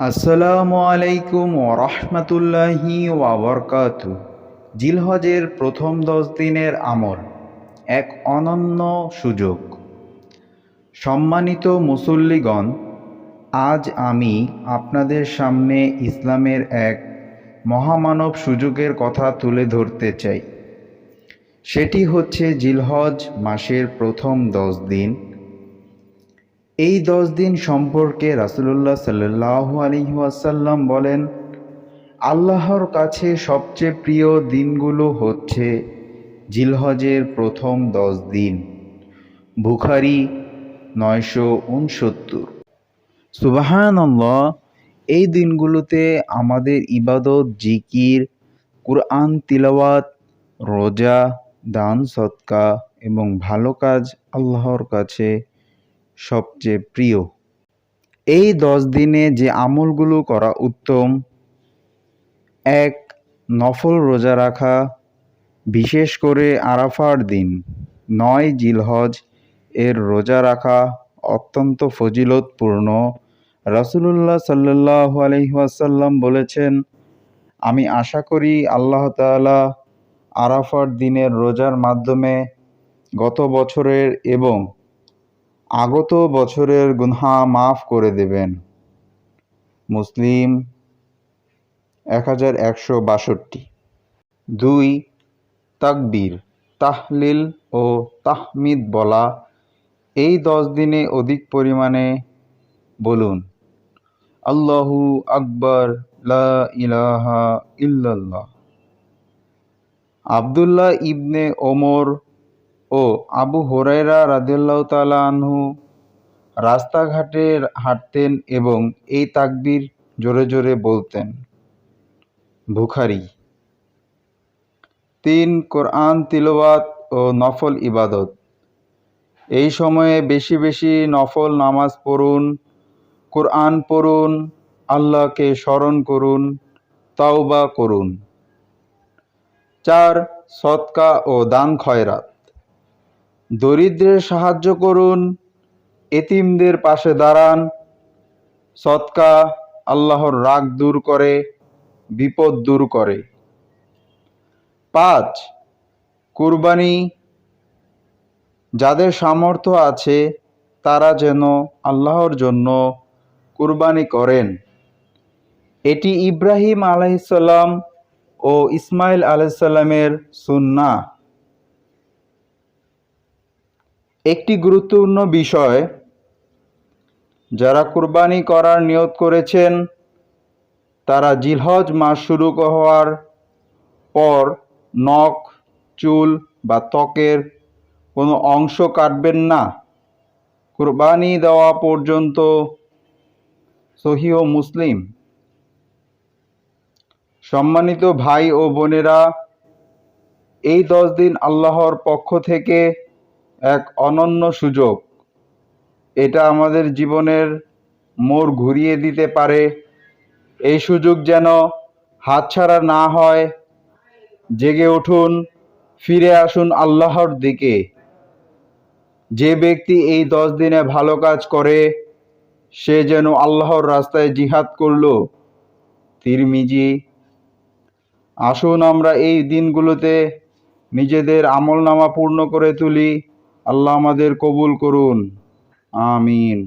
আসসালামু আলাইকুম ওরহমতুল্লাহি ওয়াবরকাত জিলহজের প্রথম দশ দিনের আমল, এক অনন্য সুযোগ। সম্মানিত মুসল্লিগণ, আজ আমি আপনাদের সামনে ইসলামের এক মহামানব সুযোগের কথা তুলে ধরতে চাই। সেটি হচ্ছে জিলহজ মাসের প্রথম দশ দিন এই দশ দিন সম্পর্কে রাসুলুল্লাহ সাল্লাহ আলহিহাসাল্লাম বলেন, আল্লাহর কাছে সবচেয়ে প্রিয় দিনগুলো হচ্ছে জিলহজের প্রথম দশ দিন। বুখারি নয়শো উনসত্তর। সুবাহানল্লাহ, এই দিনগুলোতে আমাদের ইবাদত, জিকির, কুরআন, তিলাওয়াত, রোজা, দান সৎকা এবং ভালো কাজ আল্লাহর কাছে সবচেয়ে প্রিয়। এই দশ দিনে যে আমলগুলো করা উত্তম, এক, নফল রোজা রাখা, বিশেষ করে আরাফার দিন, নয়, জিলহজ, এর রোজা রাখা অত্যন্ত ফজিলতপূর্ণ। রাসুলুল্লাহ সাল্লাহ আলহিহাসাল্লাম বলেছেন, আমি আশা করি আল্লাহ তাআলা আরাফার দিনের রোজার মাধ্যমে গত বছরের এবং আগত বছরের গুনহা মাফ করে দেবেন। মুসলিম এক হাজার একশো বাষট্টি। দুই, তাকবীর, তাহলিল ও তাহমিদ বলা এই দশ দিনে অধিক পরিমাণে বলুন, আল্লাহু আকবর ইলাহা ইল্লাল্লাহ। আবদুল্লাহ ইবনে ওমর ও আবু হোরাইরা রাদিয়াল্লাহু তাআলা আনহু রাস্তাঘাটে হাঁটতেন এবং এই তাকবির জোরে জোরে বলতেন। বুখারি। তিন কোরআন তিলওয়াত ও নফল ইবাদত। এই সময়ে বেশি বেশি নফল নামাজ পড়ুন, কোরআন পড়ুন, আল্লাহকে স্মরণ করুন, তাওবা করুন। চার সৎকা ও দান খয়রাত। দরিদ্রের সাহায্য করুন, এতিমদের পাশে দাঁড়ান, সৎকা আল্লাহর রাগ দূর করে, বিপদ দূর করে। পাঁচ, কুরবানি যাদের সামর্থ্য আছে, তারা যেন আল্লাহর জন্য কুরবানি করেন। এটি ইব্রাহিম আলাইসাল্লাম ও ইসমাইল আলাইসাল্লামের সুন্না একটি গুরুত্বপূর্ণ বিষয়, যারা কুরবানি করার নিয়ত করেছেন, তারা জিলহজ মাস শুরু হওয়ার পর নখ, চুল বা ত্বকের কোনো অংশ কাটবেন না। কুরবানি দেওয়া পর্যন্ত সহিহ মুসলিম। সম্মানিত ভাই ও বোনেরা, এই দশ দিন আল্লাহর পক্ষ থেকে এক অনন্য সুযোগ। এটা আমাদের জীবনের মোড় ঘুরিয়ে দিতে পারে। এই সুযোগ যেন হাতছাড়া না হয়। জেগে উঠুন, ফিরে আসুন আল্লাহর দিকে। যে ব্যক্তি এই দশ দিনে ভালো কাজ করে, সে যেন আল্লাহর রাস্তায় জিহাদ করল। তিরমিজি, আসুন আমরা এই দিনগুলোতে নিজেদের আমলনামা পূর্ণ করে তুলি। আল্লাহ আমাদের কবুল করুন। আমিন।